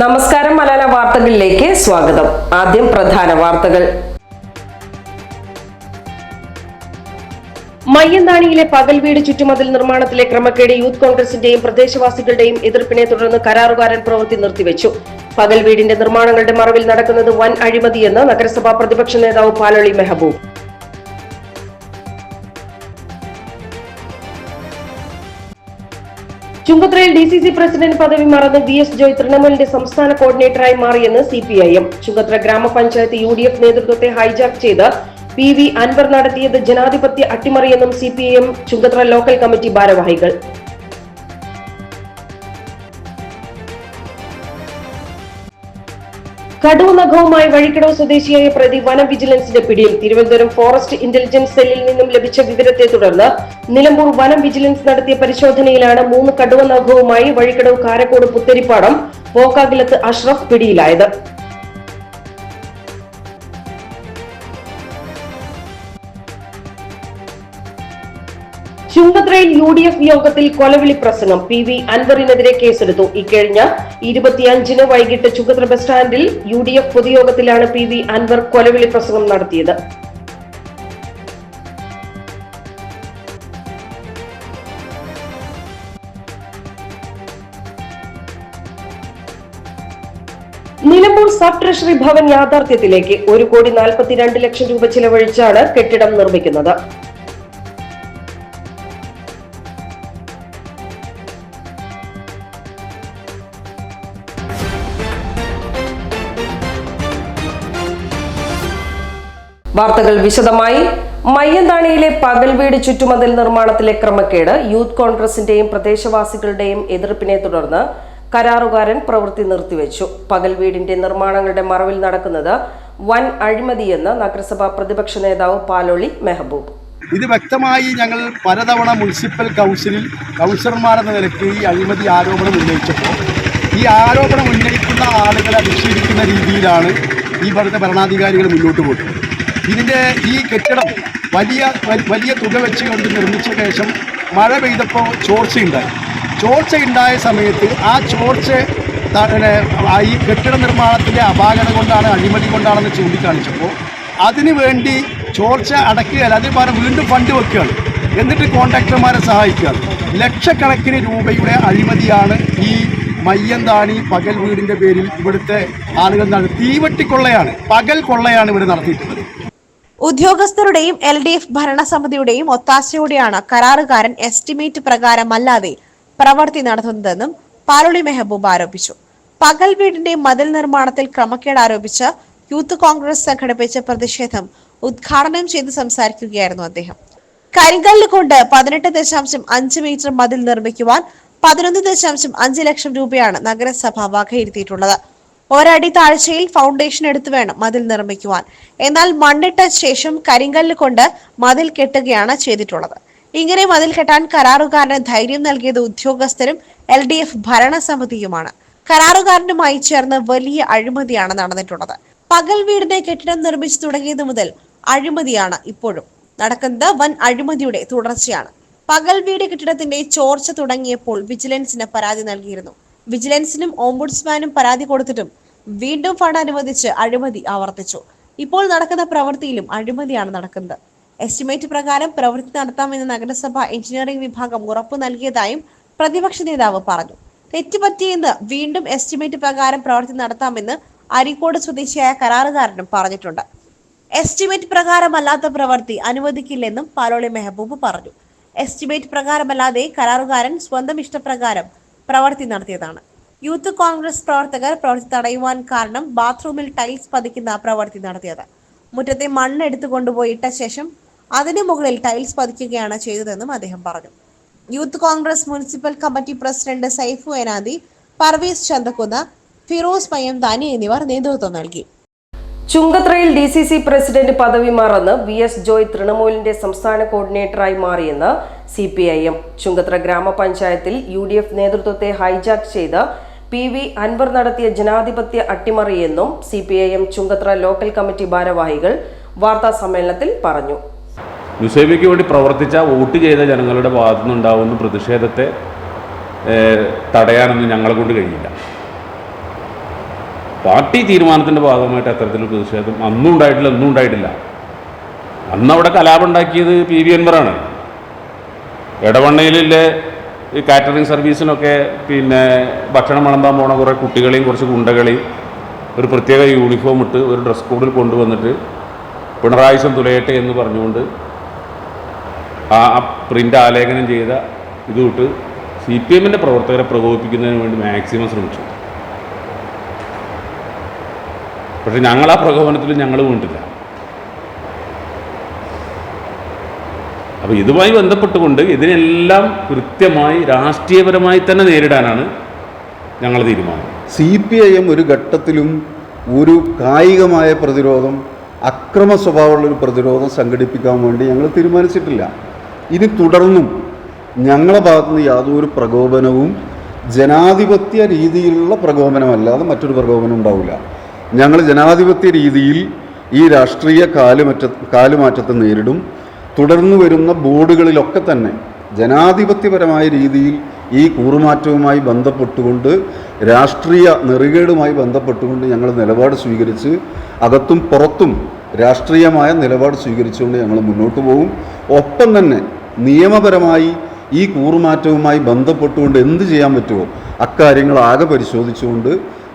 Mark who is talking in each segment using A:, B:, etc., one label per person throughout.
A: നമസ്കാരം മലയാള വാർത്തകളിലേക്ക് സ്വാഗതം. ആദ്യം പ്രധാന വാർത്തകൾ. മയ്യന്താണിയിലെ പകൽ വീട് ചുറ്റുമതിൽ നിർമ്മാണത്തിലെ ക്രമക്കേട് യൂത്ത് കോൺഗ്രസിന്റെയും പ്രദേശവാസികളുടെയും എതിർപ്പിനെ തുടർന്ന് കരാറുകാരൻ പ്രവൃത്തി നിർത്തിവെച്ചു. പകൽ വീടിന്റെ നിർമ്മാണങ്ങളുടെ മറവിൽ നടക്കുന്നത് വൻ അഴിമതിയെന്ന് നഗരസഭാ പ്രതിപക്ഷ നേതാവ് പാലളി മെഹബൂബ്. ചുങ്കത്രയിൽ ഡി സി സി പ്രസിഡന്റ് പദവി മറന്ന് വി എസ് ജോയ് തൃണമൂലിന്റെ സംസ്ഥാന കോർഡിനേറ്ററായി മാറിയെന്ന് C P I M Chungathara ഗ്രാമപഞ്ചായത്ത് യു ഡി എഫ് നേതൃത്വത്തെ ഹൈജാക്ക് ചെയ്ത് പി വി അൻവർ നടത്തിയത് ജനാധിപത്യ അട്ടിമറിയെന്നും C P I M Chungathara local committee ഭാരവാഹികൾ. കടുവ നഖവുമായി വഴിക്കടവ് സ്വദേശിയായ പ്രതി വനം വിജിലൻസിന്റെ പിടിയിൽ തിരുവനന്തപുരം ഫോറസ്റ്റ് ഇന്റലിജൻസ് സെല്ലിൽ നിന്നും ലഭിച്ച വിവരത്തെ തുടർന്ന് നിലമ്പൂർ വനം വിജിലൻസ് നടത്തിയ പരിശോധനയിലാണ് മൂന്ന് കടുവ നഖവുമായി വഴിക്കടവ് കാരക്കോട് പുത്തരിപ്പാടം പോക്കാകിലത്ത് അഷ്റഫ് പിടിയിലായത്. ചുങ്കത്രയിൽ യു ഡി എഫ് യോഗത്തിൽ കൊലവിളി പ്രസംഗം. പി വി അൻവറിനെതിരെ കേസെടുത്തു. ഇക്കഴിഞ്ഞ ഇരുപത്തിയഞ്ചിന് വൈകിട്ട് ചുങ്കത്ര ബസ് സ്റ്റാൻഡിൽ യു ഡി എഫ് പൊതുയോഗത്തിലാണ് പി വി അൻവർ കൊലവിളി പ്രസംഗം നടത്തിയത്. നിലമ്പൂർ സബ് ട്രഷറി ഭവൻ യാഥാർത്ഥ്യത്തിലേക്ക് ഒരു കോടി നാൽപ്പത്തിരണ്ട് ലക്ഷം രൂപ ചിലവഴിച്ചാണ് കെട്ടിടം നിർമ്മിക്കുന്നത്. വാർത്തകൾ വിശദമായി. മയ്യന്താണിയിലെ പകൽ വീട് ചുറ്റുമതിൽ നിർമ്മാണത്തിലെ ക്രമക്കേട് യൂത്ത് കോൺഗ്രസിന്റെയും പ്രദേശവാസികളുടെയും എതിർപ്പിനെ തുടർന്ന് കരാറുകാരൻ പ്രവൃത്തി നിർത്തിവെച്ചു. പകൽ വീടിന്റെ നിർമ്മാണങ്ങളുടെ മറവിൽ നടക്കുന്നത് വൻ അഴിമതിയെന്ന് നഗരസഭാ പ്രതിപക്ഷ നേതാവ് പാലോളി മെഹബൂബ്.
B: ഇത് വ്യക്തമായി ഞങ്ങൾ പലതവണ മുനിസിപ്പൽ കൗൺസിലിൽ കൗൺസിലർമാരെന്ന നിലയ്ക്ക് ഈ അഴിമതി ആരോപണം ഉന്നയിച്ചപ്പോൾ ഈ ആരോപണം ഉന്നയിക്കുന്ന ആളുകളെ അധിക്ഷേപിക്കുന്ന രീതിയിലാണ് ഈ പറഞ്ഞ ഭരണാധികാരികൾ മുന്നോട്ട് പോകുന്നത് ഇതിന്റെ ഈ കെട്ടിടം വലിയ വലിയ തുക വെച്ചുകൊണ്ട് നിർമ്മിച്ച ശേഷം മഴ പെയ്തപ്പോൾ ചോർച്ചയുണ്ടായി ചോർച്ചയുണ്ടായ സമയത്ത് ആ ചോർച്ച ഈ കെട്ടിട നിർമ്മാണത്തിന്റെ അപാകത കൊണ്ടാണ് അഴിമതി കൊണ്ടാണെന്ന് ചൂണ്ടിക്കാണിച്ചപ്പോൾ അതിനു വേണ്ടി ചോർച്ച അടക്കുകയല്ല അതിന് പകരം വീണ്ടും ഫണ്ട് വെക്കുകയാണ്. എന്നിട്ട് കോൺട്രാക്ടർമാരെ സഹായിക്കുകയാണ്. ലക്ഷക്കണക്കിന് രൂപയുടെ അഴിമതിയാണ് ഈ മയ്യന്താണി പകൽ വീടിന്റെ പേരിൽ ഇവിടുത്തെ ആളുകൾ നടത്തി തീവട്ടിക്കൊള്ളയാണ് പകൽ കൊള്ളയാണ് ഇവിടെ നടത്തിയിട്ടുള്ളത്.
C: ഉദ്യോഗസ്ഥരുടെയും എൽ ഡി എഫ് ഭരണസമിതിയുടെയും ഒത്താശയോടെയാണ് കരാറുകാരൻ എസ്റ്റിമേറ്റ് പ്രകാരമല്ലാതെ പ്രവൃത്തി നടത്തുന്നതെന്നും പാലുളി മെഹബൂബ് ആരോപിച്ചു. പകൽ വീടിന്റെ മതിൽ നിർമ്മാണത്തിൽ ക്രമക്കേട് ആരോപിച്ച് യൂത്ത് കോൺഗ്രസ് സംഘടിപ്പിച്ച പ്രതിഷേധം ഉദ്ഘാടനം ചെയ്ത് സംസാരിക്കുകയായിരുന്നു അദ്ദേഹം. കരിങ്കല്ല് കൊണ്ട് പതിനെട്ട് ദശാംശം അഞ്ച് മീറ്റർ മതിൽ നിർമ്മിക്കുവാൻ പതിനൊന്ന് ദശാംശം അഞ്ച് ലക്ഷം രൂപയാണ് നഗരസഭ വകയിരുത്തിയിട്ടുള്ളത്. ഒരടി താഴ്ചയിൽ ഫൗണ്ടേഷൻ എടുത്തു വേണം മതിൽ നിർമ്മിക്കുവാൻ. എന്നാൽ മണ്ണിട്ട ശേഷം കരിങ്കല്ല് കൊണ്ട് മതിൽ കെട്ടുകയാണ് ചെയ്തിട്ടുള്ളത്. ഇങ്ങനെ മതിൽ കെട്ടാൻ കരാറുകാരന് ധൈര്യം നൽകിയത് ഉദ്യോഗസ്ഥരും എൽ ഡി എഫ് ഭരണസമിതിയുമാണ്. കരാറുകാരനുമായി ചേർന്ന് വലിയ അഴിമതിയാണ് നടന്നിട്ടുള്ളത്. പകൽ വീടിന്റെ കെട്ടിടം നിർമ്മിച്ചു തുടങ്ങിയത് മുതൽ അഴിമതിയാണ് ഇപ്പോഴും. നടക്കുന്നത് വൻ അഴിമതിയുടെ തുടർച്ചയാണ്. പകൽ വീട് കെട്ടിടത്തിന്റെ ചോർച്ച തുടങ്ങിയപ്പോൾ വിജിലൻസിന് പരാതി നൽകിയിരുന്നു. വിജിലൻസിനും ഓംബുഡ്സ്മാനും പരാതി കൊടുത്തിട്ടും വീണ്ടും ഫണ്ട് അനുവദിച്ച് അഴിമതി ആവർത്തിച്ചു. ഇപ്പോൾ നടക്കുന്ന പ്രവൃത്തിയിലും അഴിമതിയാണ് നടക്കുന്നത്. എസ്റ്റിമേറ്റ് പ്രകാരം പ്രവൃത്തി നടത്താമെന്ന് നഗരസഭ എഞ്ചിനീയറിംഗ് വിഭാഗം ഉറപ്പു നൽകിയതായും പ്രതിപക്ഷ നേതാവ് പറഞ്ഞു. തെറ്റുപറ്റിയെന്ന് വീണ്ടും എസ്റ്റിമേറ്റ് പ്രകാരം പ്രവൃത്തി നടത്താമെന്ന് അരീക്കോട് സ്വദേശിയായ കരാറുകാരനും പറഞ്ഞിട്ടുണ്ട്. എസ്റ്റിമേറ്റ് പ്രകാരമല്ലാത്ത പ്രവൃത്തി അനുവദിക്കില്ലെന്നും പാലോളി മെഹബൂബ് പറഞ്ഞു. എസ്റ്റിമേറ്റ് പ്രകാരമല്ലാതെ കരാറുകാരൻ സ്വന്തം ഇഷ്ടപ്രകാരം പ്രവൃത്തി നടത്തിയതാണ്. യൂത്ത് കോൺഗ്രസ് പ്രവർത്തകർ പ്രവൃത്തി തടയുവാൻ കാരണം ബാത്റൂമിൽ ടൈൽസ് പതിക്കുന്ന പ്രവൃത്തി നടത്തിയത്. മുറ്റത്തെ മണ്ണ് എടുത്തു കൊണ്ടുപോയി ഇട്ട ശേഷം അതിനു മുകളിൽ ടൈൽസ് പതിക്കുകയാണ് ചെയ്തതെന്നും അദ്ദേഹം പറഞ്ഞു. Youth Congress municipal committee president Saifu Enadi Parvees Chanthakkunnu Firoz Mayyamthani എന്നിവർ നേതൃത്വം നൽകി.
A: ചുങ്കത്രയിൽ ഡി സി സി പ്രസിഡന്റ് പദവി മറന്ന് വി എസ് ജോയ് തൃണമൂലിന്റെ സംസ്ഥാന കോർഡിനേറ്ററായി മാറിയെന്ന് C P I M Chungathara ഗ്രാമപഞ്ചായത്തിൽ യു ഡി എഫ് നേതൃത്വത്തെ ഹൈജാക്ക് ചെയ്ത് പി വി അൻവർ നടത്തിയ ജനാധിപത്യ അട്ടിമറിയെന്നും C P I M Chungathara local committee ഭാരവാഹികൾ വാർത്താ സമ്മേളനത്തിൽ പറഞ്ഞു.
D: യുസേബിക്ക് വേണ്ടി പ്രവർത്തിച്ച വോട്ട് ചെയ്ത ജനങ്ങളുടെ ഭാഗത്തു നിന്നുണ്ടാവുന്ന പ്രതിഷേധത്തെ തടയാനൊന്നും ഞങ്ങളെ കൊണ്ട് കഴിയില്ല. പാർട്ടി തീരുമാനത്തിന്റെ ഭാഗമായിട്ട് അത്തരത്തിലൊരു പ്രതിഷേധം അന്നും ഉണ്ടായിട്ടില്ല ഒന്നും ഉണ്ടായിട്ടില്ല. അന്ന് അവിടെ കലാപം ഉണ്ടാക്കിയത് പി വി അൻവറാണ്. ഇടവണ്ണയിലെ ഈ കാറ്ററിംഗ് സർവീസിനൊക്കെ പിന്നെ ഭക്ഷണം വിളമ്പാൻ പോണ കുറേ കുട്ടികളെയും കുറച്ച് ഗുണ്ടകളെയും ഒരു പ്രത്യേക യൂണിഫോം ഇട്ട് ഒരു ഡ്രസ് കോഡിൽ കൊണ്ടുവന്നിട്ട് പിണറായിസം തുലയട്ടെ എന്ന് പറഞ്ഞുകൊണ്ട് ആ പ്രിന്റ് ആലേഖനം ചെയ്ത ഇത് സി പി എമ്മിന്റെ പ്രവർത്തകരെ പ്രകോപിപ്പിക്കുന്നതിന് വേണ്ടി മാക്സിമം ശ്രമിച്ചു. പക്ഷെ ഞങ്ങൾ ആ പ്രകോപനത്തിൽ ഞങ്ങൾ വീണ്ടില്ല അപ്പോൾ ഇതുമായി ബന്ധപ്പെട്ടുകൊണ്ട് ഇതിനെല്ലാം കൃത്യമായി രാഷ്ട്രീയപരമായി തന്നെ നേരിടാനാണ് ഞങ്ങൾ തീരുമാനം.
E: സി പി ഐ എം ഒരു ഘട്ടത്തിലും ഒരു കായികമായ പ്രതിരോധം അക്രമ സ്വഭാവമുള്ളൊരു പ്രതിരോധം സംഘടിപ്പിക്കാൻ വേണ്ടി ഞങ്ങൾ തീരുമാനിച്ചിട്ടില്ല. ഇനി തുടർന്നും ഞങ്ങളുടെ ഭാഗത്തുനിന്ന് യാതൊരു പ്രകോപനവും ജനാധിപത്യ രീതിയിലുള്ള പ്രകോപനമല്ലാതെ മറ്റൊരു പ്രകോപനം ഉണ്ടാവില്ല. ഞങ്ങൾ ജനാധിപത്യ രീതിയിൽ ഈ രാഷ്ട്രീയ കാലുമറ്റ കാലുമാറ്റത്തെ നേരിടും. തുടർന്ന് വരുന്ന ബോർഡുകളിലൊക്കെ തന്നെ ജനാധിപത്യപരമായ രീതിയിൽ ഈ കൂറുമാറ്റവുമായി ബന്ധപ്പെട്ടുകൊണ്ട് രാഷ്ട്രീയ നെറുകേടുമായി ബന്ധപ്പെട്ടുകൊണ്ട് ഞങ്ങൾ നിലപാട് സ്വീകരിച്ച് അകത്തും പുറത്തും രാഷ്ട്രീയമായ നിലപാട് സ്വീകരിച്ചുകൊണ്ട് ഞങ്ങൾ മുന്നോട്ട് പോകും. ഒപ്പം തന്നെ നിയമപരമായി ഈ കൂറുമാറ്റവുമായി ബന്ധപ്പെട്ടുകൊണ്ട് എന്ത് ചെയ്യാൻ പറ്റുമോ അക്കാര്യങ്ങൾ ആകെ പരിശോധിച്ചുകൊണ്ട്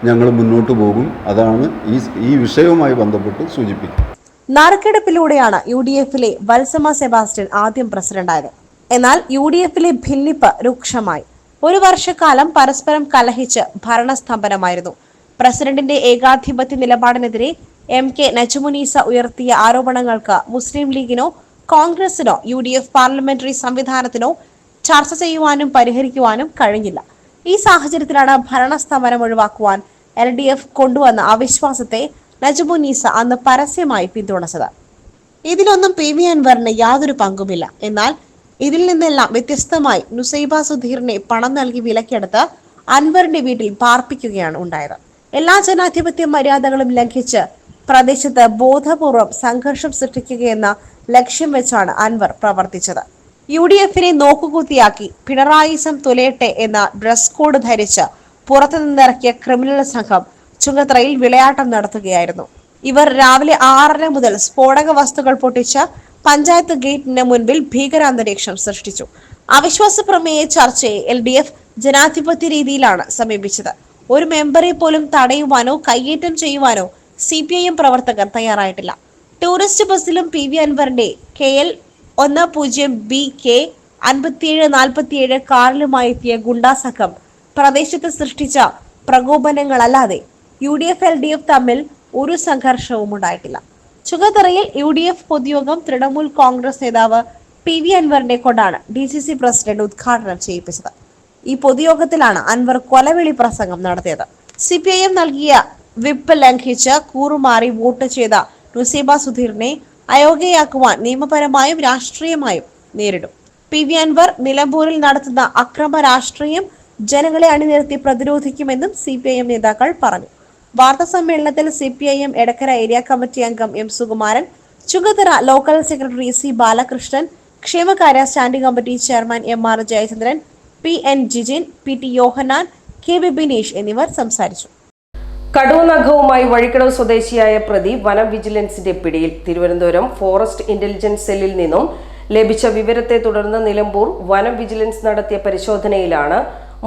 E: ഞങ്ങൾ മുന്നോട്ട് പോകും. അതാണ് ഈ ഈ വിഷയവുമായി ബന്ധപ്പെട്ട് സൂചിപ്പിക്കുന്നത്.
C: നറുക്കെടുപ്പിലൂടെയാണ് യു ഡി എഫിലെ വത്സമ സെബാസ്റ്റ്യൻ ആദ്യം പ്രസിഡന്റായത്. എന്നാൽ യു ഡി എഫിലെ ഭിന്നിപ്പ് രൂക്ഷമായി. ഒരു വർഷക്കാലം പരസ്പരം കലഹിച്ച് ഭരണസ്തംഭനമായിരുന്നു. പ്രസിഡന്റിന്റെ ഏകാധിപത്യ നിലപാടിനെതിരെ എം കെ നജുമുനീസ ഉയർത്തിയ ആരോപണങ്ങൾക്ക് മുസ്ലിം ലീഗിനോ കോൺഗ്രസിനോ യു ഡി എഫ് പാർലമെന്ററി സംവിധാനത്തിനോ ചർച്ച ചെയ്യുവാനും പരിഹരിക്കുവാനും കഴിഞ്ഞില്ല. ഈ സാഹചര്യത്തിലാണ് ഭരണസ്തംഭനം ഒഴിവാക്കുവാൻ എൽ ഡി എഫ് കൊണ്ടുവന്ന അവിശ്വാസത്തെ നജമുനീസ അന്ന് പരസ്യമായി പിന്തുണച്ചത്. ഇതിലൊന്നും പി വി അൻവറിന് യാതൊരു പങ്കുമില്ല. എന്നാൽ ഇതിൽ നിന്നെല്ലാം വ്യത്യസ്തമായി നുസൈബ സുധീറിനെ പണം നൽകി വിലക്കെടുത്ത് അൻവറിന്റെ വീട്ടിൽ പാർപ്പിക്കുകയാണ് ഉണ്ടായത്. എല്ലാ ജനാധിപത്യ മര്യാദകളും ലംഘിച്ച് പ്രദേശത്ത് ബോധപൂർവം സംഘർഷം സൃഷ്ടിക്കുകയെന്ന ലക്ഷ്യം വെച്ചാണ് അൻവർ പ്രവർത്തിച്ചത്. യു ഡി എഫിനെ നോക്കുകുത്തിയാക്കി പിണറായിസം തുലയട്ടെ എന്ന ഡ്രസ് കോഡ് ധരിച്ച് പുറത്തുനിന്നിറക്കിയ ക്രിമിനൽ സംഘം ചുങ്കത്തറയിൽ വിളയാട്ടം നടത്തുകയായിരുന്നു. ഇവർ രാവിലെ ആറര മുതൽ സ്ഫോടക വസ്തുക്കൾ പൊട്ടിച്ച് പഞ്ചായത്ത് ഗേറ്റിന് മുൻപിൽ ഭീകരാന്തരീക്ഷം സൃഷ്ടിച്ചു. അവിശ്വാസ പ്രമേയ ചർച്ചയെ എൽ ഡി എഫ് ജനാധിപത്യ രീതിയിലാണ് സമീപിച്ചത്. ഒരു മെമ്പറെ പോലും തടയുവാനോ കയ്യേറ്റം ചെയ്യുവാനോ സി പി ഐ എം പ്രവർത്തകർ തയ്യാറായിട്ടില്ല. ടൂറിസ്റ്റ് ബസ്സിലും പി വി അൻവറിന്റെ കെ എൽ ഒന്ന് പൂജ്യം ബി കെ അൻപത്തിയേഴ് നാൽപ്പത്തിയേഴ് കാറിലുമായി എത്തിയ ഗുണ്ടാ സംഘം പ്രദേശത്ത് സൃഷ്ടിച്ച പ്രകോപനങ്ങളല്ലാതെ U D F L D F തമ്മിൽ ഒരു സംഘർഷവും ഉണ്ടായിട്ടില്ല ചുങ്കത്തറയിൽ യു ഡി എഫ് പൊതുയോഗം തൃണമൂൽ കോൺഗ്രസ് നേതാവ് പി വി അൻവറിനെ കൊണ്ടാണ് ഡി സി സി പ്രസിഡന്റ് ഉദ്ഘാടനം ചെയ്യിപ്പിച്ചത്. ഈ പൊതുയോഗത്തിലാണ് അൻവർ കൊലവിളി പ്രസംഗം നടത്തിയത്. സി പി ഐ എം നൽകിയ വിപ്പ് ലംഘിച്ച് കൂറുമാറി വോട്ട് ചെയ്ത നുസീബ സുധീറിനെ അയോഗ്യയാക്കുവാൻ നിയമപരമായും രാഷ്ട്രീയമായും നേരിടും. പി വി അൻവർ നിലമ്പൂരിൽ നടത്തുന്ന അക്രമ രാഷ്ട്രീയം ജനങ്ങളെ അണിനിരത്തി പ്രതിരോധിക്കുമെന്നും സി പി ഐ എം നേതാക്കൾ പറഞ്ഞു. വാർത്താ സമ്മേളനത്തിൽ C P I M Edakkara area committee അംഗം M Sukumaran Chungathara local secretary C Balakrishnan ക്ഷേമകാര്യ standing committee chairman M R Jayachandran P N Jijin P T Yohannan K V Bineesh എന്നിവർ സംസാരിച്ചു.
A: കടുവനഖവുമായി വഴിക്കടവ് സ്വദേശിയായ പ്രതി വനം വിജിലൻസിന്റെ പിടിയിൽ. തിരുവനന്തപുരം ഫോറസ്റ്റ് ഇന്റലിജൻസ് സെല്ലിൽ നിന്നും ലഭിച്ച വിവരത്തെ തുടർന്ന് നിലമ്പൂർ വനം വിജിലൻസ് നടത്തിയ പരിശോധനയിലാണ്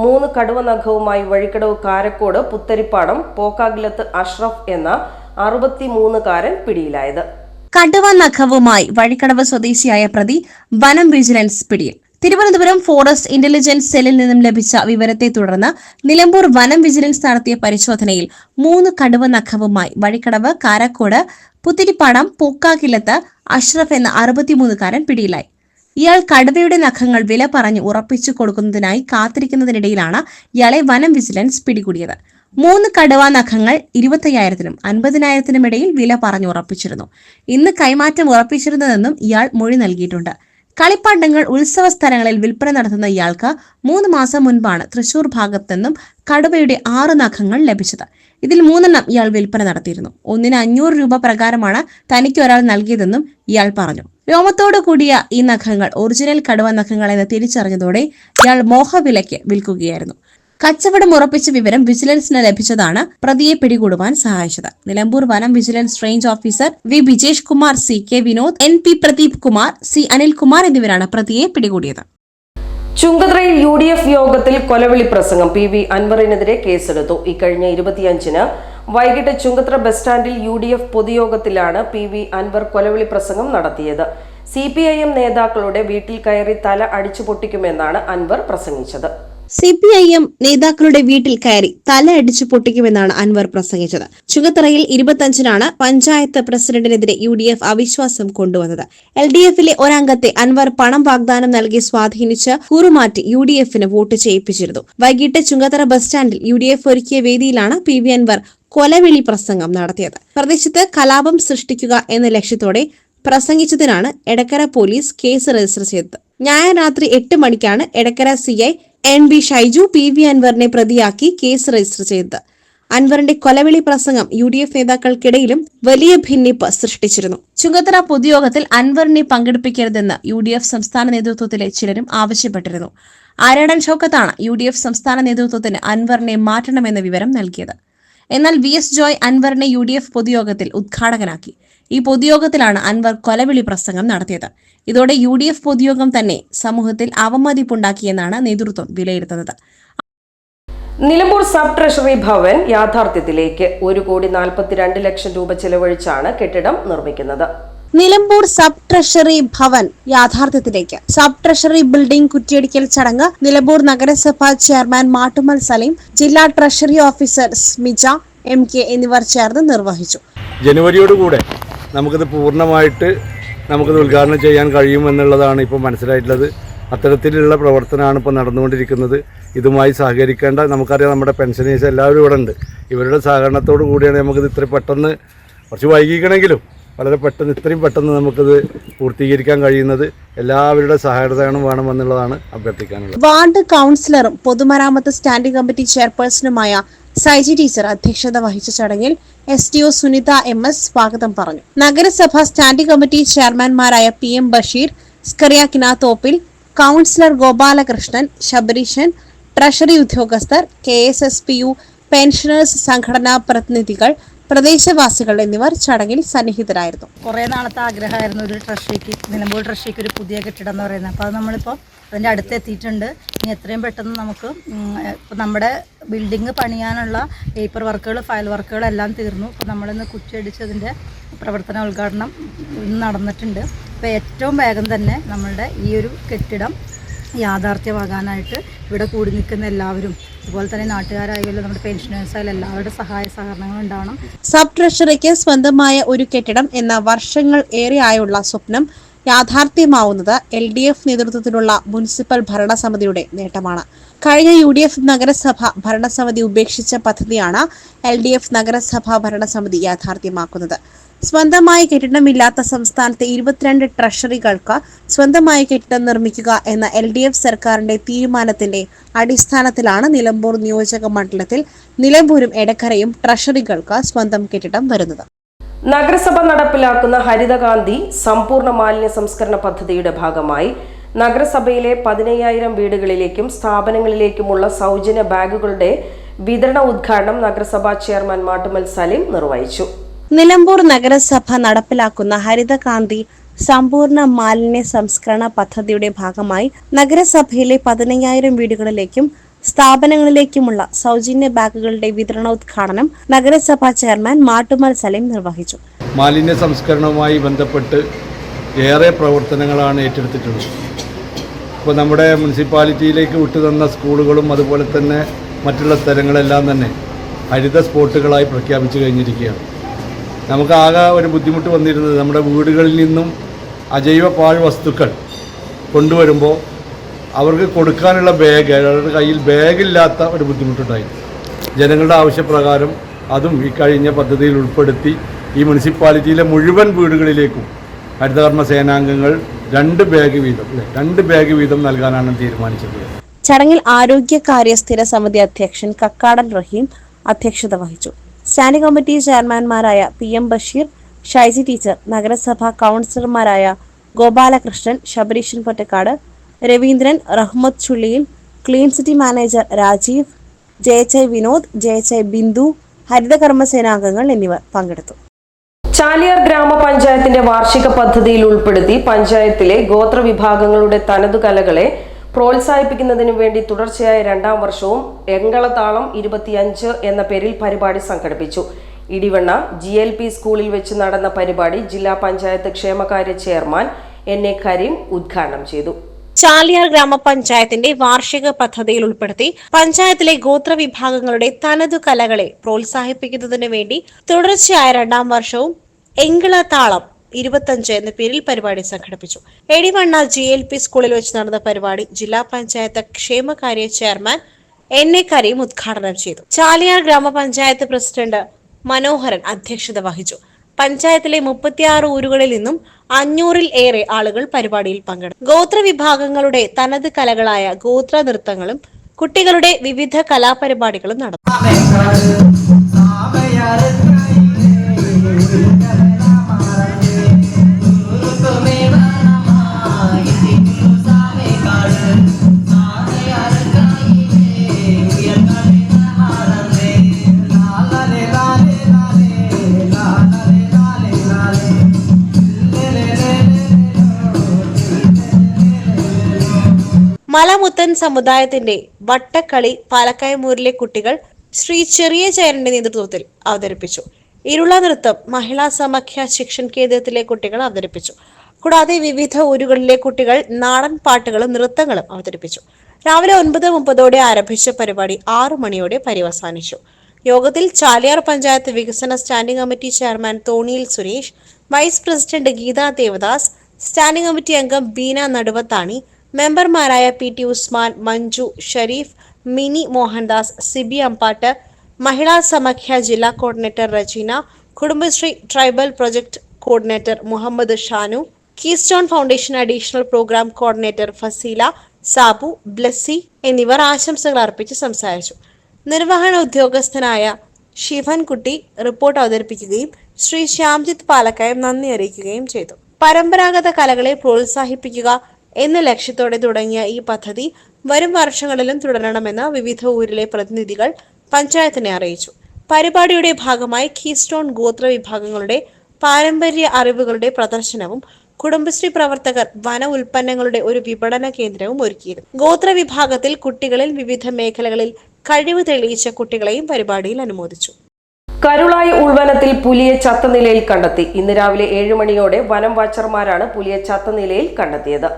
A: മൂന്ന് കടുവനഖവുമായി വഴിക്കടവ് കാരക്കോട് പുത്തരിപ്പാടം പോക്കാകിലത്ത് അഷ്റഫ് എന്ന അറുപത്തിമൂന്നുകാരൻ പിടിയിലായത്.
C: കടുവ നഖവുമായി വഴിക്കടവ് സ്വദേശിയായ പ്രതി വനം വിജിലൻസ് പിടിയിൽ. തിരുവനന്തപുരം ഫോറസ്റ്റ് ഇന്റലിജൻസ് സെല്ലിൽ നിന്നും ലഭിച്ച വിവരത്തെ തുടർന്ന് നിലമ്പൂർ വനം വിജിലൻസ് നടത്തിയ പരിശോധനയിൽ മൂന്ന് കടുവ നഖവുമായി വഴിക്കടവ് കാരക്കോട് പുത്തിരിപ്പാടം പൂക്കാക്കിലത്ത് അഷ്റഫ് എന്ന അറുപത്തിമൂന്നുകാരൻ പിടിയിലായി. ഇയാൾ കടുവയുടെ നഖങ്ങൾ വില പറഞ്ഞ് ഉറപ്പിച്ചു കൊടുക്കുന്നതിനായി കാത്തിരിക്കുന്നതിനിടയിലാണ് ഇയാളെ വനം വിജിലൻസ് പിടികൂടിയത്. മൂന്ന് കടുവ നഖങ്ങൾ ഇരുപത്തയ്യായിരത്തിനും അൻപതിനായിരത്തിനും ഇടയിൽ വില പറഞ്ഞു ഉറപ്പിച്ചിരുന്നു. ഇന്ന് കൈമാറ്റം ഉറപ്പിച്ചിരുന്നതെന്നും ഇയാൾ മൊഴി നൽകിയിട്ടുണ്ട്. കളിപ്പാട്ടങ്ങൾ ഉത്സവ സ്ഥലങ്ങളിൽ വിൽപ്പന നടത്തുന്ന ഇയാൾക്ക് മൂന്ന് മാസം മുൻപാണ് തൃശൂർ ഭാഗത്തു നിന്നും കടുവയുടെ ആറ് നഖങ്ങൾ ലഭിച്ചത്. ഇതിൽ മൂന്നെണ്ണം ഇയാൾ വിൽപ്പന നടത്തിയിരുന്നു. ഒന്നിന് അഞ്ഞൂറ് രൂപ പ്രകാരമാണ് തനിക്ക് ഒരാൾ നൽകിയതെന്നും ഇയാൾ പറഞ്ഞു. രോമത്തോടു കൂടിയ ഈ നഖങ്ങൾ ഒറിജിനൽ കടുവ നഖങ്ങൾ എന്ന് തിരിച്ചറിഞ്ഞതോടെ ഇയാൾ മോഹവിലയ്ക്ക് വിൽക്കുകയായിരുന്നു. കച്ചവടം ഉറപ്പിച്ച വിവരം വിജിലൻസിന് ലഭിച്ചതാണ് പ്രതിയെ പിടികൂടുവാൻ സഹായിച്ചത്. നിലമ്പൂർ വനം vigilance range officer V Bijesh Kumar C K Vinod N P Pradeep Kumar C Anilkumar എന്നിവരാണ് പ്രതിയെ പിടികൂടിയത്.
A: ചുങ്കത്രയിൽ യു ഡി എഫ് യോഗത്തിൽ കൊലവിളി പ്രസംഗം പി വി അൻവറിനെതിരെ കേസെടുത്തു. ഇക്കഴിഞ്ഞ ഇരുപത്തിയഞ്ചിന് വൈകിട്ട് ചുങ്കത്ര ബസ് സ്റ്റാൻഡിൽ യു ഡി എഫ് പൊതുയോഗത്തിലാണ് പി വി അൻവർ കൊലവിളി പ്രസംഗം നടത്തിയത്. സി പി ഐ എം നേതാക്കളുടെ വീട്ടിൽ കയറി തല അടിച്ചു പൊട്ടിക്കുമെന്നാണ് അൻവർ പ്രസംഗിച്ചത്.
C: സി പി ഐ എം നേതാക്കളുടെ വീട്ടിൽ കയറി തല അടിച്ചു പൊട്ടിക്കുമെന്നാണ് അൻവർ പ്രസംഗിച്ചത്. ചുങ്കത്തറയിൽ ഇരുപത്തഞ്ചിനാണ് പഞ്ചായത്ത് പ്രസിഡന്റിനെതിരെ യു ഡി എഫ് അവിശ്വാസം കൊണ്ടുവന്നത്. എൽ ഡി എഫിലെ ഒരംഗത്തെ അൻവർ പണം വാഗ്ദാനം നൽകി സ്വാധീനിച്ച് കൂറുമാറ്റി യു ഡി എഫിന് വോട്ട് ചെയ്യിപ്പിച്ചിരുന്നു. വൈകിട്ട് ചുങ്കത്തറ ബസ് സ്റ്റാൻഡിൽ യു ഡി എഫ് ഒരുക്കിയ വേദിയിലാണ് പി വി അൻവർ കൊലവിളി പ്രസംഗം നടത്തിയത്. പ്രദേശത്ത് കലാപം സൃഷ്ടിക്കുക എന്ന ലക്ഷ്യത്തോടെ പ്രസംഗിച്ചതിനാണ് എടക്കര പോലീസ് കേസ് രജിസ്റ്റർ ചെയ്തത്. ഞായർ രാത്രി എട്ട് മണിക്കാണ് Edakkara C I N B Shaiju P V അൻവറിനെ പ്രതിയാക്കി കേസ് രജിസ്റ്റർ ചെയ്തത്. അൻവറിന്റെ കൊലവിളി പ്രസംഗം യു ഡി എഫ് നേതാക്കൾക്കിടയിലും വലിയ ഭിന്നിപ്പ് സൃഷ്ടിച്ചിരുന്നു. ചുങ്കത്തറ പൊതുയോഗത്തിൽ അൻവറിനെ പങ്കെടുപ്പിക്കരുതെന്ന് യു ഡി എഫ് സംസ്ഥാന നേതൃത്വത്തിലെ ചിലരും ആവശ്യപ്പെട്ടിരുന്നു. ആരാടൻ ഷൌക്കത്താണ് യു ഡി എഫ് സംസ്ഥാന നേതൃത്വത്തിന് അൻവറിനെ മാറ്റണമെന്ന വിവരം നൽകിയത്. എന്നാൽ വി എസ് ജോയ് അൻവറിനെ യു ഡി എഫ് പൊതുയോഗത്തിൽ ഉദ്ഘാടകനാക്കി. ഈ പൊതുയോഗത്തിലാണ് അൻവർ കൊലവിളി പ്രസംഗം നടത്തിയത്. ഇതോടെ യു ഡി എഫ് പൊതുയോഗം തന്നെ സമൂഹത്തിൽ അവമതിപ്പുണ്ടാക്കിയെന്നാണ് നേതൃത്വം വിലയിരുത്തുന്നത്.
A: നിലമ്പൂർ സബ് ട്രഷറി ഭവൻ യാഥാർത്ഥ്യത്തിലേക്ക് ഒരു കോടി നാൽപ്പത്തിരണ്ട് ലക്ഷം രൂപ ചെലവഴിച്ചാണ് കെട്ടിടം നിർമ്മിക്കുന്നത്.
C: നിലമ്പൂർ സബ് ട്രഷറി ഭവൻ യാഥാർത്ഥ്യത്തിലേക്ക്. സബ് ട്രഷറി ബിൽഡിംഗ് കുറ്റിയടിക്കൽ ചടങ്ങ് നിലമ്പൂർ നഗരസഭാ ചെയർമാൻ മാട്ടുമൽ സലീം ജില്ലാ treasury officer Smija M K എന്നിവർ ചേർന്ന് നിർവഹിച്ചു.
B: ജനുവരിയോടുകൂടെ നമുക്കിത് പൂർണമായിട്ട് നമുക്കിത് ഉദ്ഘാടനം ചെയ്യാൻ കഴിയുമെന്നുള്ളതാണ് ഇപ്പോൾ മനസ്സിലായിട്ടുള്ളത്. അത്തരത്തിലുള്ള പ്രവർത്തനമാണ് ഇപ്പോൾ നടന്നുകൊണ്ടിരിക്കുന്നത്. ഇതുമായി സഹകരിക്കേണ്ട നമുക്കറിയാം നമ്മുടെ പെൻഷനേഴ്സ് എല്ലാവരും ഇവിടെ ഉണ്ട്. ഇവരുടെ സഹകരണത്തോടു കൂടിയാണ് നമുക്കിത് ഇത്ര പെട്ടെന്ന് കുറച്ച് വൈകിക്കണമെങ്കിലും വളരെ പെട്ടെന്ന് ഇത്രയും പെട്ടെന്ന് നമുക്കിത് പൂർത്തീകരിക്കാൻ കഴിയുന്നത്. എല്ലാവരുടെ സഹകരണം വേണമെന്നുള്ളതാണ് അഭ്യർത്ഥിക്കാനുള്ളത്.
C: വാർഡ് കൗൺസിലറും പൊതുമരാമത്ത് സ്റ്റാൻഡിംഗ് കമ്മിറ്റി ചെയർപേഴ്സണുമായ സൈജി ടീച്ചർ അധ്യക്ഷത വഹിച്ച ചടങ്ങിൽ S T O Sunitha M S സ്വാഗതം പറഞ്ഞു. നഗരസഭ standing committee ചെയർമാൻമാരായ P M Basheer Scaria Kinathoppil councillor Gopalakrishnan Sabareesan treasury ഉദ്യോഗസ്ഥർ K S S P U pensioners സംഘടനാ പ്രതിനിധികൾ പ്രദേശവാസികൾ എന്നിവർ ചടങ്ങിൽ സന്നിഹിതരായിരുന്നു.
F: കുറേ നാളത്തെ ആഗ്രഹമായിരുന്നു ഒരു ട്രഷറിക്ക് നിലമ്പൂർ ട്രഷറിക്ക് ഒരു പുതിയ കെട്ടിടം എന്ന് പറയുന്നത്. അപ്പോൾ അത് നമ്മളിപ്പോൾ അതിന്റെ അടുത്ത് എത്തിയിട്ടുണ്ട്. ഇനി എത്രയും പെട്ടെന്ന് നമുക്ക് ഇപ്പോൾ നമ്മുടെ ബിൽഡിങ് പണിയാനുള്ള പേപ്പർ വർക്കുകൾ ഫയൽ വർക്കുകൾ എല്ലാം തീർന്നു. ഇപ്പോൾ നമ്മളിന്ന് കുറ്റിയടിച്ചതിന്റെ പ്രവർത്തന ഉദ്ഘാടനം ഇന്ന് നടന്നിട്ടുണ്ട്. അപ്പോൾ ഏറ്റവും വേഗം തന്നെ നമ്മളുടെ ഈ ഒരു കെട്ടിടം യാഥാർത്ഥ്യമാകാനായിട്ട് ഇവിടെ കൂടി നിൽക്കുന്ന എല്ലാവരും അതുപോലെ തന്നെ നാട്ടുകാരായാലും നമ്മുടെ പെൻഷനേഴ്സായാലും എല്ലാവരുടെ സഹായ സഹകരണങ്ങൾ ഉണ്ടാവണം.
C: സബ് ട്രഷറിക്ക് സ്വന്തമായ ഒരു കെട്ടിടം എന്ന വർഷങ്ങൾ ഏറെ ആയുള്ള സ്വപ്നം യാഥാർത്ഥ്യമാവുന്നത് എൽ ഡി എഫ് നേതൃത്വത്തിലുള്ള മുനിസിപ്പൽ ഭരണസമിതിയുടെ നേട്ടമാണ്. കഴിഞ്ഞ യു ഡി എഫ് നഗരസഭ ഭരണസമിതി ഉപേക്ഷിച്ച പദ്ധതിയാണ് എൽ ഡി എഫ് നഗരസഭ ഭരണസമിതി യാഥാർത്ഥ്യമാക്കുന്നത്. സ്വന്തമായി കെട്ടിടമില്ലാത്ത സംസ്ഥാനത്തെ ഇരുപത്തിരണ്ട് ട്രഷറികൾക്ക് സ്വന്തമായി കെട്ടിടം നിർമ്മിക്കുക എന്ന എൽ ഡി എഫ് സർക്കാരിന്റെ തീരുമാനത്തിന്റെ അടിസ്ഥാനത്തിലാണ് നിലമ്പൂർ നിയോജക മണ്ഡലത്തിൽ നിലമ്പൂരും എടക്കരയും ട്രഷറികൾക്ക് സ്വന്തം കെട്ടിടം വരുന്നത്.
A: നഗരസഭ നടപ്പിലാക്കുന്ന ഹരിതകാന്തി സമ്പൂർണ മാലിന്യ സംസ്കരണ പദ്ധതിയുടെ ഭാഗമായി നഗരസഭയിലെ പതിനയ്യായിരം വീടുകളിലേക്കും സ്ഥാപനങ്ങളിലേക്കുമുള്ള സൗജന്യ ബാഗുകളുടെ വിതരണ ഉദ്ഘാടനം നഗരസഭാ ചെയർമാൻ മാട്ടുമൽ സലീം നിർവഹിച്ചു.
C: നിലമ്പൂർ നഗരസഭ നടപ്പിലാക്കുന്ന ഹരിതകാന്തി സമ്പൂർണ മാലിന്യ സംസ്കരണ പദ്ധതിയുടെ ഭാഗമായി നഗരസഭയിലെ പതിനയ്യായിരം വീടുകളിലേക്കും സ്ഥാപനങ്ങളിലേക്കുമുള്ള സൗജന്യ ബാഗുകളുടെ വിതരണോദ്ഘാടനം നഗരസഭാ ചെയർമാൻ മാട്ടുമൽ സലീം നിർവഹിച്ചു.
B: മാലിന്യ സംസ്കരണവുമായി ബന്ധപ്പെട്ട് ഏറെ പ്രവർത്തനങ്ങളാണ് ഏറ്റെടുത്തിട്ടുള്ളത്. ഇപ്പോൾ നമ്മുടെ മുനിസിപ്പാലിറ്റിയിലേക്ക് വിട്ടുതന്ന സ്കൂളുകളും അതുപോലെ തന്നെ മറ്റുള്ള സ്ഥലങ്ങളെല്ലാം തന്നെ ഹരിത സ്പോട്ടുകളായി പ്രഖ്യാപിച്ചു കഴിഞ്ഞിരിക്കുകയാണ്. നമുക്ക് ആകെ ഒരു ബുദ്ധിമുട്ട് വന്നിരുന്നത് നമ്മുടെ വീടുകളിൽ നിന്നും അജൈവ പാഴ് വസ്തുക്കൾ കൊണ്ടുവരുമ്പോൾ അവർക്ക് കൊടുക്കാനുള്ള ബാഗ് അവരുടെ കയ്യിൽ ബാഗില്ലാത്ത ഒരു ബുദ്ധിമുട്ടുണ്ടായി. ജനങ്ങളുടെ ആവശ്യപ്രകാരം അതും ഈ കഴിഞ്ഞ പദ്ധതിയിൽ ഉൾപ്പെടുത്തി ഈ മുനിസിപ്പാലിറ്റിയിലെ മുഴുവൻ വീടുകളിലേക്കും ഹരിതകർമ്മ സേനാംഗങ്ങൾ രണ്ട് ബാഗ് വീതം രണ്ട് ബാഗ് വീതം നൽകാനാണ് തീരുമാനിച്ചത്.
C: ചടങ്ങിൽ ആരോഗ്യകാര്യ സ്ഥിര സമിതി അധ്യക്ഷൻ കക്കാടൻ റഹീം അധ്യക്ഷത വഹിച്ചു. Standing committee ചെയർമാൻമാരായ P M Basheer Shaisy teacher നഗരസഭാ കൗൺസിലർമാരായ Gopalakrishnan Sabareeshan Pottakkad Raveendran Rahmath Chulliyil clean city manager Rajeev ജയചയ് Vinod ജയചയ് ബിന്ദു ഹരിതകർമ്മസേനാംഗങ്ങൾ എന്നിവർ പങ്കെടുത്തു.
A: ചാലിയാർ ഗ്രാമപഞ്ചായത്തിന്റെ വാർഷിക പദ്ധതിയിൽ ഉൾപ്പെടുത്തി പഞ്ചായത്തിലെ ഗോത്രവിഭാഗങ്ങളുടെ തനതു കലകളെ പ്രോത്സാഹിപ്പിക്കുന്നതിനു വേണ്ടി തുടർച്ചയായ രണ്ടാം വർഷവും എങ്കളതാളം ഇരുപത്തിയഞ്ച് എന്ന പേരിൽ പരിപാടി സംഘടിപ്പിച്ചു. ഇടിവണ്ണ ജി എൽ പി സ്കൂളിൽ വെച്ച് നടന്ന പരിപാടി ജില്ലാ പഞ്ചായത്ത് ക്ഷേമകാര്യ ചെയർമാൻ എൻ എ കരീം ഉദ്ഘാടനം ചെയ്തു.
C: ചാലിയാർ ഗ്രാമപഞ്ചായത്തിന്റെ വാർഷിക പദ്ധതിയിൽ ഉൾപ്പെടുത്തി പഞ്ചായത്തിലെ ഗോത്രവിഭാഗങ്ങളുടെ തനതു കലകളെ പ്രോത്സാഹിപ്പിക്കുന്നതിനു വേണ്ടി തുടർച്ചയായ രണ്ടാം വർഷവും എങ്കിളത്താളം ഇരുപത്തഞ്ച് എന്ന പേരിൽ പരിപാടി സംഘടിപ്പിച്ചു. എടിവണ്ണ ജി എൽ പി സ്കൂളിൽ വെച്ച് നടന്ന പരിപാടി ജില്ലാ പഞ്ചായത്ത് ക്ഷേമകാര്യ ചെയർമാൻ എൻ എ കരീം ഉദ്ഘാടനം ചെയ്തു. ചാലിയാർ ഗ്രാമപഞ്ചായത്ത് പ്രസിഡന്റ് മനോഹരൻ അധ്യക്ഷത വഹിച്ചു. പഞ്ചായത്തിലെ മുപ്പത്തിയാറ് ഊരുകളിൽ നിന്നും അഞ്ഞൂറിൽ ഏറെ ആളുകൾ പരിപാടിയിൽ പങ്കെടുത്തു. ഗോത്രവിഭാഗങ്ങളുടെ തനത് കലകളായ ഗോത്ര നൃത്തങ്ങളും കുട്ടികളുടെ വിവിധ കലാപരിപാടികളും നടന്നു. മലമുത്തൻ സമുദായത്തിന്റെ വട്ടക്കളി പാലക്കായമൂരിലെ കുട്ടികൾ ശ്രീ ചെറിയ ചേരന്റെ നേതൃത്വത്തിൽ അവതരിപ്പിച്ചു. ഇരുള നൃത്തം മഹിളാ സമഖ്യ ശിക്ഷൺ കേന്ദ്രത്തിലെ കുട്ടികൾ അവതരിപ്പിച്ചു. കൂടാതെ വിവിധ ഊരുകളിലെ കുട്ടികൾ നാടൻ പാട്ടുകളും നൃത്തങ്ങളും അവതരിപ്പിച്ചു. രാവിലെ ഒൻപത് മുപ്പതോടെ ആരംഭിച്ച പരിപാടി ആറു മണിയോടെ പര്യവസാനിച്ചു. യോഗത്തിൽ ചാലിയാർ പഞ്ചായത്ത് വികസന സ്റ്റാൻഡിംഗ് കമ്മിറ്റി ചെയർമാൻ തോണിയിൽ Suresh vice president Geetha Devadas standing committee അംഗം ബീന നടുവത്താണി മെമ്പർമാരായ പി ടി ഉസ്മാൻ മഞ്ജു ഷരീഫ് മിനി മോഹൻദാസ് സിബി അമ്പാട്ട് മഹിളാ സമഖ്യ ജില്ലാ coordinator Rejeena Kudumbashree tribal project coordinator Muhammed Shanu keystone foundation additional program coordinator Faseela Sabu Blessy എന്നിവർ ആശംസകൾ അർപ്പിച്ച് സംസാരിച്ചു. നിർവഹണ ഉദ്യോഗസ്ഥനായ ശിവൻകുട്ടി റിപ്പോർട്ട് അവതരിപ്പിക്കുകയും ശ്രീ ശ്യാംജിത്ത് പാലക്കയം നന്ദി അറിയിക്കുകയും ചെയ്തു. പരമ്പരാഗത കലകളെ പ്രോത്സാഹിപ്പിക്കുക എന്ന ലക്ഷ്യത്തോടെ തുടങ്ങിയ ഈ പദ്ധതി വരും വർഷങ്ങളിലും തുടരണമെന്ന് വിവിധ ഊരിലെ പ്രതിനിധികൾ പഞ്ചായത്തിനെ അറിയിച്ചു. പരിപാടിയുടെ ഭാഗമായി കീസ്റ്റോൺ ഗോത്ര വിഭാഗങ്ങളുടെ പാരമ്പര്യ അറിവുകളുടെ പ്രദർശനവും കുടുംബശ്രീ പ്രവർത്തകർ വന ഉൽപ്പന്നങ്ങളുടെ ഒരു വിപണന കേന്ദ്രവും ഒരുക്കിയിരുന്നു. ഗോത്ര വിഭാഗത്തിൽ കുട്ടികളിൽ വിവിധ മേഖലകളിൽ കഴിവ് തെളിയിച്ച കുട്ടികളെയും പരിപാടിയിൽ അനുമോദിച്ചു.
A: കരുളായി ഉൾവനത്തിൽ പുലിയെ ചത്ത നിലയിൽ കണ്ടെത്തി. ഇന്ന് രാവിലെ ഏഴ് മണിയോടെ വനം വാച്ചർമാരാണ് പുലിയെ ചത്ത നിലയിൽ കണ്ടെത്തിയത്.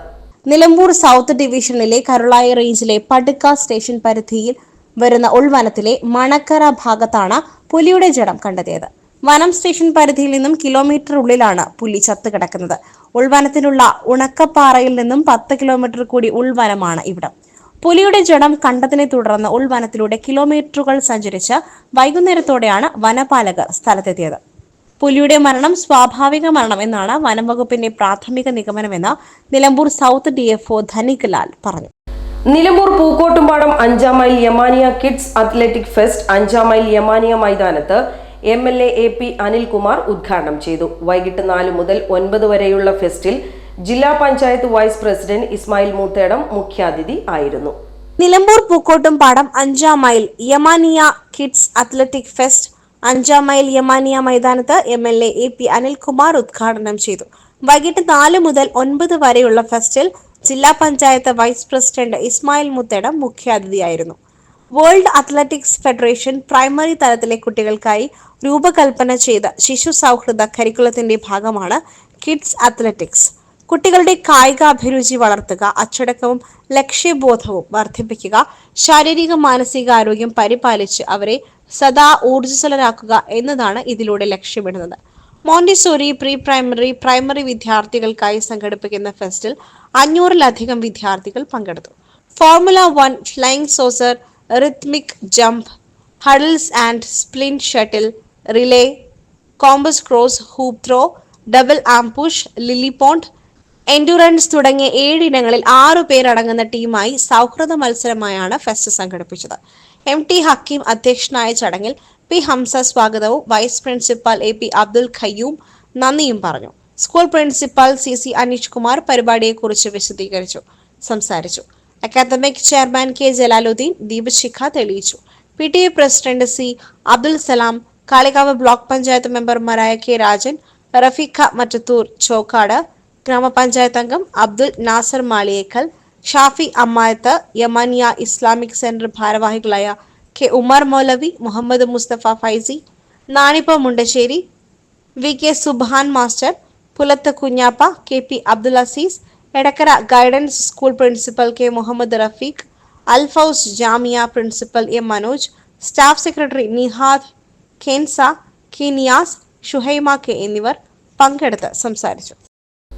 C: നിലമ്പൂർ സൗത്ത് ഡിവിഷനിലെ കരുളായി റേഞ്ചിലെ പടുക്ക സ്റ്റേഷൻ പരിധിയിൽ വരുന്ന ഉൾവനത്തിലെ മണക്കര ഭാഗത്താണ് പുലിയുടെ ജഡം കണ്ടെത്തിയത്. വനം സ്റ്റേഷൻ പരിധിയിൽ നിന്നും കിലോമീറ്റർ ഉള്ളിലാണ് പുലി ചത്ത് കിടക്കുന്നത്. ഉൾവനത്തിലുള്ള ഉണക്കപ്പാറയിൽ നിന്നും പത്ത് കിലോമീറ്റർ കൂടി ഉൾവനമാണ് ഇവിടം. പുലിയുടെ ജഡം കണ്ടതിനെ തുടർന്ന് ഉൾവനത്തിലൂടെ കിലോമീറ്ററുകൾ സഞ്ചരിച്ച് വൈകുന്നേരത്തോടെയാണ് വനപാലകർ സ്ഥലത്തെത്തിയത്. പുലിയുടെ മരണം സ്വാഭാവിക മരണം എന്നാണ് വനംവകുപ്പിന്റെ പ്രാഥമിക നിഗമനമെന്ന് Nilambur south D F Dhanik Lal പറഞ്ഞു.
A: നിലമ്പൂർ പൂക്കോട്ടുംപാടം അഞ്ചാം mile Yamaniya kids athletic fest അഞ്ചാം മൈൽ യമാനിയ മൈതാനത്ത് M L A A P Anilkumar ഉദ്ഘാടനം ചെയ്തു. വൈകിട്ട് നാല് മുതൽ ഒൻപത് വരെയുള്ള ഫെസ്റ്റിൽ ജില്ലാ പഞ്ചായത്ത് വൈസ് പ്രസിഡന്റ് ഇസ്മായിൽ മൂത്തേടം മുഖ്യാതിഥി ആയിരുന്നു.
C: നിലമ്പൂർ പൂക്കോട്ടും പാടം അഞ്ചാം mile Yamaniya kids athletic fest അഞ്ചാം മൈൽ യമാനിയ മൈതാനത്ത് M L A A P Anilkumar ഉദ്ഘാടനം ചെയ്തു. വൈകിട്ട് നാല് മുതൽ ഒൻപത് വരെയുള്ള ഫെസ്റ്റിൽ ജില്ലാ പഞ്ചായത്ത് വൈസ് പ്രസിഡന്റ് ഇസ്മായിൽ മുത്തേട മുഖ്യാതിഥിയായിരുന്നു. വേൾഡ് അത്ലറ്റിക്സ് ഫെഡറേഷൻ പ്രൈമറി തലത്തിലെ കുട്ടികൾക്കായി രൂപകൽപ്പന ചെയ്ത ശിശു സൗഹൃദ കരിക്കുലത്തിന്റെ ഭാഗമാണ് കിഡ്സ് അത്ലറ്റിക്സ്. കുട്ടികളുടെ കായിക അഭിരുചി വളർത്തുക അച്ചടക്കവും ലക്ഷ്യബോധവും വർദ്ധിപ്പിക്കുക ശാരീരിക മാനസികാരോഗ്യം പരിപാലിച്ച് അവരെ സദാ ഊർജസ്വലരാക്കുക എന്നതാണ് ഇതിലൂടെ ലക്ഷ്യമിടുന്നത്. മോണ്ടിസോറി പ്രീ പ്രൈമറി പ്രൈമറി വിദ്യാർത്ഥികൾക്കായി സംഘടിപ്പിക്കുന്ന ഫെസ്റ്റിൽ അഞ്ഞൂറിലധികം വിദ്യാർത്ഥികൾ പങ്കെടുത്തു. Formula one flying saucer rhythmic jump hurdles and സ്പ്ലിൻ shuttle relay compass cross hoop throw double arm push lily pond endurance തുടങ്ങിയ ഏഴിനങ്ങളിൽ ആറു പേരടങ്ങുന്ന ടീമായി സൗഹൃദ മത്സരമായാണ് ഫെസ്റ്റ് സംഘടിപ്പിച്ചത്. എം ടി ഹക്കീം അധ്യക്ഷനായ ചടങ്ങിൽ പി ഹംസ സ്വാഗതവും vice principal A P Abdul Khayyum നന്ദിയും പറഞ്ഞു. School principal C C Aneesh Kumar പരിപാടിയെക്കുറിച്ച് വിശദീകരിച്ചു സംസാരിച്ചു. അക്കാദമിക് ചെയർമാൻ കെ ജലാലുദ്ദീൻ ദീപശിഖ തെളിയിച്ചു. P T president C Abdul Salam Kalikavu block panchayat മെമ്പർമാരായ കെ രാജൻ റഫീഖ മറ്റത്തൂർ ചോക്കാട് ഗ്രാമപഞ്ചായത്ത് അംഗം അബ്ദുൽ നാസർ മാളിയേക്കൽ ഷാഫി അമ്മായത്ത് യമനിയ ഇസ്ലാമിക് സെന്റർ ഭാരവാഹികളായ K Umar Moulavi Muhammed Musthafa Faizi Nanippa Mundassery V K Subhan master Pulath Kunjappa K P Abdul Azeez Edakkara guidance school principal K Muhammed Rafeeq Alfouz Jamia principal M Manoj staff secretary Nihad Khensa Keeniyas Shuhaima K എന്നിവർ പങ്കെടുത്ത് സംസാരിച്ചു.